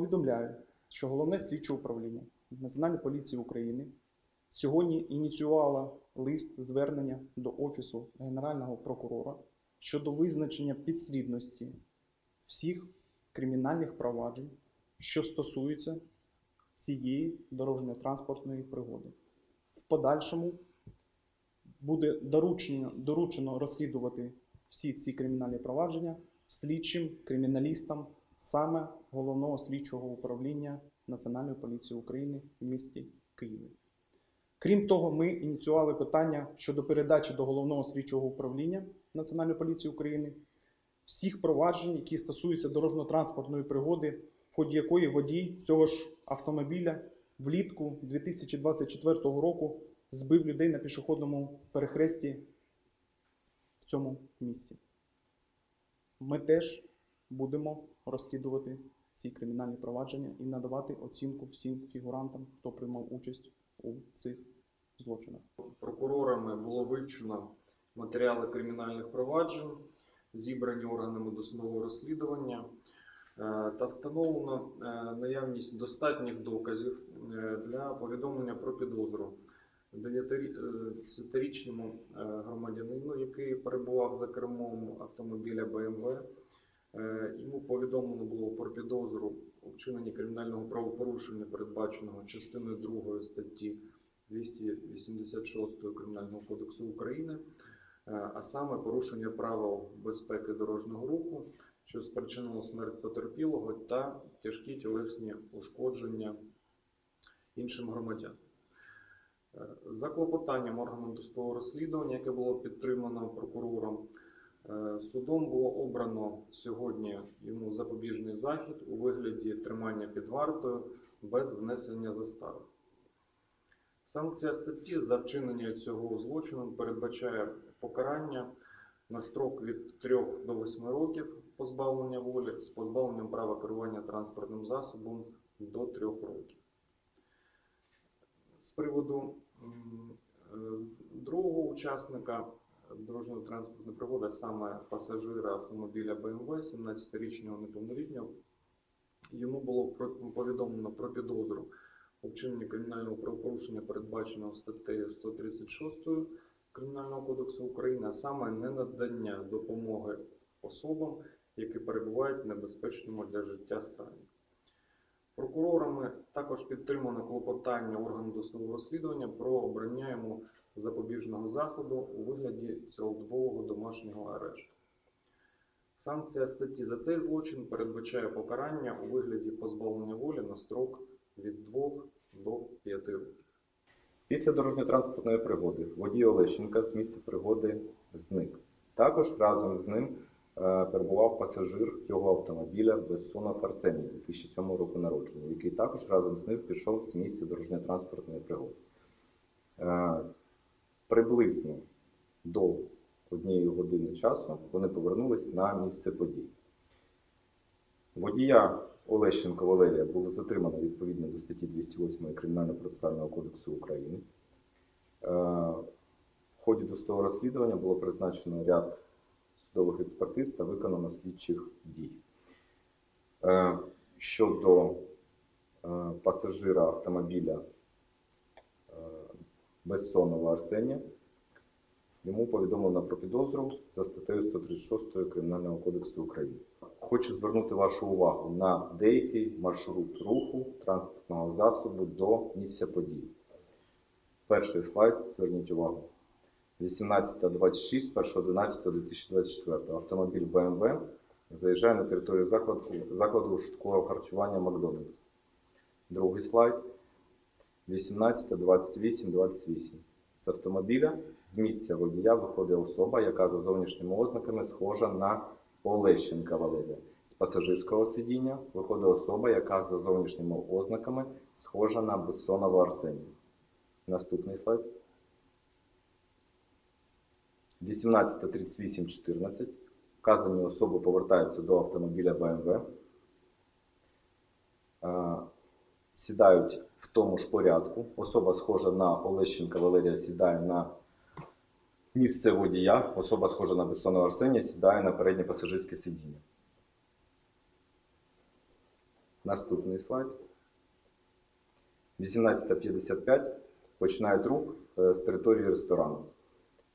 повідомляю, що головне слідче управління Національної поліції України сьогодні ініціювало лист звернення до Офісу Генерального прокурора щодо визначення підслідності всіх кримінальних проваджень, що стосуються цієї дорожньо-транспортної пригоди. В подальшому буде доручено, доручено розслідувати всі ці кримінальні провадження слідчим криміналістам саме головного слідчого управління Національної поліції України в місті Києві. Крім того, ми ініціювали питання щодо передачі до головного слідчого управління Національної поліції України всіх проваджень, які стосуються дорожньо-транспортної пригоди, в ході якої водій цього ж автомобіля влітку 2024 року збив людей на пішохідному перехресті в цьому місті. Ми теж будемо розслідувати ці кримінальні провадження і надавати оцінку всім фігурантам, хто приймав участь у цих злочинах. Прокурорами було вивчено матеріали кримінальних проваджень, зібрані органами досудового розслідування е, та встановлено е, наявність достатніх доказів е, для повідомлення про підозру 9-річному громадянину, який перебував за кермом автомобіля БМВ. Е, Йому повідомлено було про підозру у кримінального правопорушення, передбаченого частиною 2 статті 286 Кримінального кодексу України, е, а саме порушення правил безпеки дорожнього руху, що спричинило смерть потерпілого та тяжкі тілесні ушкодження іншим громадянам. Е, За клопотанням органу досудового розслідування, яке було підтримано прокурором, Судом було обрано сьогодні йому запобіжний захід у вигляді тримання під вартою без внесення застави. Санкція статті за вчинення цього злочину передбачає покарання на строк від 3 до 8 років позбавлення волі з позбавленням права керування транспортним засобом до 3 років. З приводу е, другого учасника дорожньо-транспортної пригоди, саме пасажира автомобіля BMW 17-річного неповнолітнього, йому було повідомлено про підозру у вчиненні кримінального правопорушення, передбаченого статтею 136 Кримінального кодексу України, а саме ненадання допомоги особам, які перебувають в небезпечному для життя стані. Прокурорами також підтримано клопотання органу досудового розслідування про обрання йому запобіжного заходу у вигляді цілодобового домашнього арешту. Санкція статті за цей злочин передбачає покарання у вигляді позбавлення волі на строк від 2 до 5 років. Після дорожньо-транспортної пригоди водій Олещенка з місця пригоди зник. Також разом з ним е, перебував пасажир його автомобіля Бессонов Арсеній 2007 року народження, який також разом з ним пішов з місця дорожньо-транспортної пригоди. Приблизно до однієї години часу вони повернулись на місце подій. Водія Олещенко Валерія було затримано відповідно до статті 208 Кримінально-процесуального кодексу України. Е, В ході досудового розслідування було призначено ряд судових експертиз та виконано слідчих дій. Е, Щодо е, пасажира автомобіля Безсонова Арсенія, йому повідомлено про підозру за статтею 136 Кримінального кодексу України. Хочу звернути вашу увагу на деякий маршрут руху транспортного засобу до місця події. Перший слайд, зверніть увагу. 18.26, 1.11.2024. Автомобіль BMW заїжджає на територію закладу, закладу швидкого харчування Макдональдс. Другий слайд. 18.28.28. З автомобіля з місця водія виходить особа, яка за зовнішніми ознаками схожа на Олещенка Валерія. З пасажирського сидіння виходить особа, яка за зовнішніми ознаками схожа на Бессонова Арсенія. Наступний слайд. 18.38.14. Вказані особи повертаються до автомобіля BMW. Сідають в тому ж порядку. Особа схожа на Олещенка Валерія сідає на місце водія. Особа схожа на Бессонова Арсенія сідає на переднє пасажирське сидіння. Наступний слайд. 18.55 починають рух з території ресторану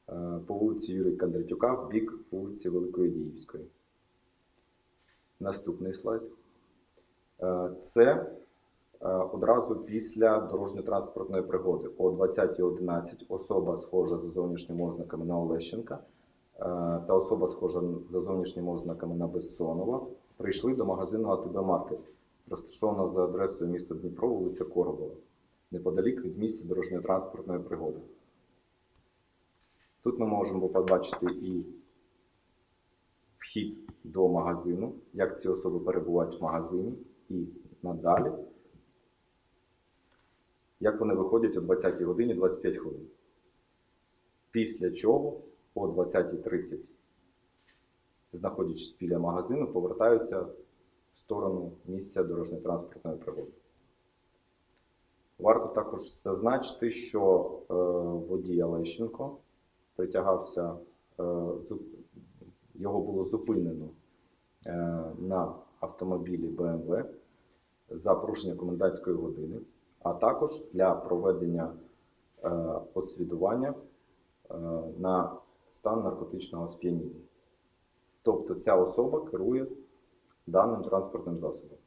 е, по вулиці Юрія Кондратюка в бік вулиці Великої Діївської. Наступний слайд. Е, Це одразу після дорожньо-транспортної пригоди. О 20.11 особа, схожа за зовнішніми ознаками на Олещенка е, та особа, схожа за зовнішніми ознаками на Бессонова, прийшли до магазину АТБ Маркет, розташованого за адресою міста Дніпро, вулиця Коробова, неподалік від місця дорожньо-транспортної пригоди. Тут ми можемо побачити і вхід до магазину, як ці особи перебувають в магазині, і надалі, як вони виходять о 20 годині 25 хвилин. Після чого о 20.30, знаходячись біля магазину, повертаються в сторону місця дорожньо-транспортної пригоди. Варто також зазначити, що е, водій Олещенко притягався, е, зуп- його було зупинено е, на автомобілі BMW за порушення комендантської години, а також для проведення е, освідування е, на стан наркотичного сп'яніння. Тобто ця особа керує даним транспортним засобом.